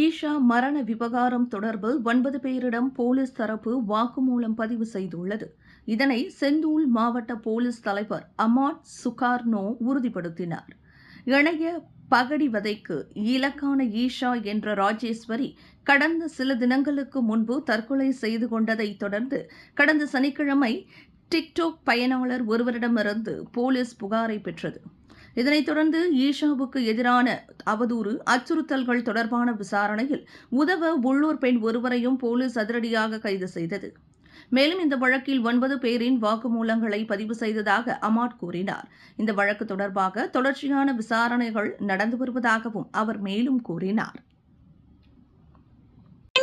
ஈஷா மரண விவகாரம் தொடர்பில் ஒன்பது பேரிடம் போலீஸ் தரப்பு வாக்குமூலம் பதிவு செய்துள்ளது. இதனை செந்தூல் மாவட்ட போலீஸ் தலைவர் அமாட் சுகார்னோ உறுதிப்படுத்தினார். இணைய பகடிவதைக்கு இலக்கான ஈஷா என்ற ராஜேஸ்வரி கடந்த சில தினங்களுக்கு முன்பு தற்கொலை செய்து கொண்டதை தொடர்ந்து கடந்த சனிக்கிழமை டிக்டாக் பயனாளர் ஒருவரிடமிருந்து போலீஸ் புகாரை பெற்றது. இதனைத் தொடர்ந்து ஈஷாவுக்கு எதிரான அவதூறு அச்சுறுத்தல்கள் தொடர்பான விசாரணையில் உதவ உள்ளூர் பெண் ஒருவரையும் போலீஸ் அதிரடியாக கைது செய்தது. மேலும் இந்த வழக்கில் ஒன்பது பேரின் வாக்குமூலங்களை பதிவு செய்ததாக அமாட் கூறினார். இந்த வழக்கு தொடர்பாக தொடர்ச்சியான விசாரணைகள் நடந்து வருவதாகவும் அவர் மேலும் கூறினார்.